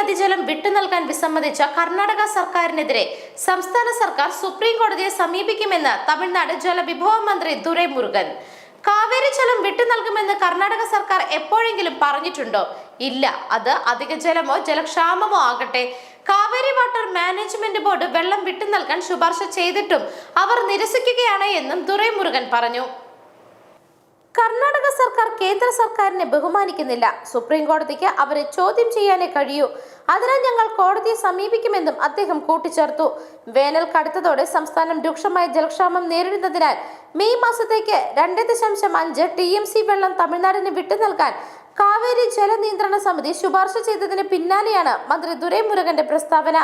നദീജലം വിട്ടുനൽകാൻ വിസമ്മതിച്ച കർണാടക സർക്കാരിനെതിരെ സംസ്ഥാന സർക്കാർ സുപ്രീം കോടതിയെ സമീപിക്കുമെന്ന് തമിഴ്നാട് ജലവിഭവ മന്ത്രി ദുരൈമുരുകൻ. കാവേരി ജലം വിട്ടു നൽകുമെന്ന് കർണാടക സർക്കാർ എപ്പോഴെങ്കിലും പറഞ്ഞിട്ടുണ്ടോ? ഇല്ല. അത് അധിക ജലമോ ജലക്ഷാമമോ ആകട്ടെ. കാവേരി വാട്ടർ മാനേജ്മെന്റ് ബോർഡ് വെള്ളം വിട്ടു നൽകാൻ ശുപാർശ ചെയ്തിട്ടും അവർ നിരസിക്കുകയാണ് എന്നും ദുരൈമുരുകൻ പറഞ്ഞു. കർണാടക സർക്കാർ കേന്ദ്ര സർക്കാരിനെ ബഹുമാനിക്കുന്നില്ല. സുപ്രീം കോടതിക്ക് അവരെ ചോദ്യം ചെയ്യാനേ കഴിയൂ. അതിനാൽ ഞങ്ങൾ കോടതിയെ സമീപിക്കുമെന്നും അദ്ദേഹം കൂട്ടിച്ചേർത്തു. വേനൽ കടുത്തതോടെ സംസ്ഥാനം രൂക്ഷമായ ജലക്ഷാമം നേരിടുന്നതിനാൽ മെയ് മാസത്തേക്ക് രണ്ട് ദശാംശം അഞ്ച് ടി എം സി വെള്ളം തമിഴ്നാടിന് വിട്ടു നൽകാൻ കാവേരി ജലനിയന്ത്രണ സമിതി ശുപാർശ ചെയ്തതിന് പിന്നാലെയാണ് മന്ത്രി ദുരൈമുരുകന്റെ പ്രസ്താവന.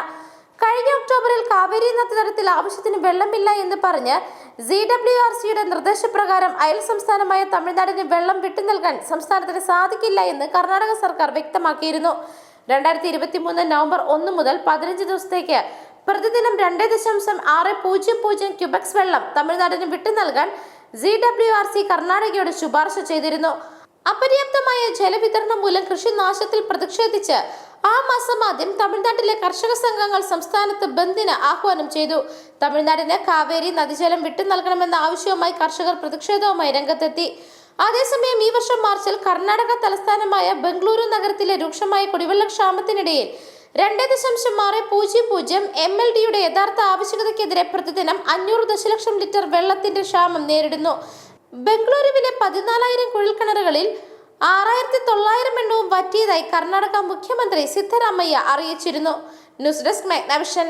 കഴിഞ്ഞ ഒക്ടോബറിൽ കാവേരി നദീതടത്തിൽ ആവശ്യത്തിന് വെള്ളമില്ല എന്ന് പറഞ്ഞ് സി ഡബ്ല്യു ആർ സിയുടെ നിർദ്ദേശപ്രകാരം അയൽ സംസ്ഥാനമായ തമിഴ്നാടിന് വെള്ളം വിട്ടു നൽകാൻ സംസ്ഥാനത്തിന് സാധിക്കില്ല എന്ന് കർണാടക സർക്കാർ വ്യക്തമാക്കിയിരുന്നു. രണ്ടായിരത്തി ഇരുപത്തി മൂന്ന് നവംബർ ഒന്ന് മുതൽ പതിനഞ്ച് ദിവസത്തേക്ക് പ്രതിദിനം രണ്ട് ദശാംശം ആറ് പൂജ്യം പൂജ്യം ക്യൂബക്സ് വെള്ളം തമിഴ്നാടിന് വിട്ടു നൽകാൻ സി ഡബ്ല്യു ആർ സി കർണാടകയോട് ശുപാർശ ചെയ്തിരുന്നു. അപര്യാപ്തമായ ജലവിതരണം മൂലം കൃഷി നാശത്തിൽ പ്രതിഷേധിച്ച് ആ മാസം ആദ്യം തമിഴ്നാട്ടിലെ കർഷക സംഘങ്ങൾ സംസ്ഥാനത്ത് ബന്ദിന് ആഹ്വാനം ചെയ്തു. തമിഴ്നാടിന് കാവേരി നദീജലം വിട്ടു നൽകണമെന്ന ആവശ്യവുമായി കർഷകർ പ്രതിഷേധവുമായി രംഗത്തെത്തി. അതേസമയം ഈ വർഷം മാർച്ചിൽ കർണാടക തലസ്ഥാനമായ ബംഗളൂരു നഗരത്തിലെ രൂക്ഷമായ കുടിവെള്ളക്ഷാമത്തിനിടയിൽ രണ്ട് ദശാംശം ആറ് പൂജ്യം പൂജ്യം എം എൽ ഡിയുടെ യഥാർത്ഥ ആവശ്യകതയ്ക്കെതിരെ പ്രതിദിനം അഞ്ഞൂറ് ദശലക്ഷം ലിറ്റർ വെള്ളത്തിന്റെ ക്ഷാമം നേരിടുന്നു. ബംഗളൂരുവിലെ പതിനാലായിരം കുഴൽക്കിണറുകളിൽ ആറായിരത്തി തൊള്ളായിരം എണ്ണവും വറ്റിയതായി കർണാടക മുഖ്യമന്ത്രി സിദ്ധരാമയ്യ അറിയിച്ചിരുന്നു. News desk മെഗ്നവിഷൻ.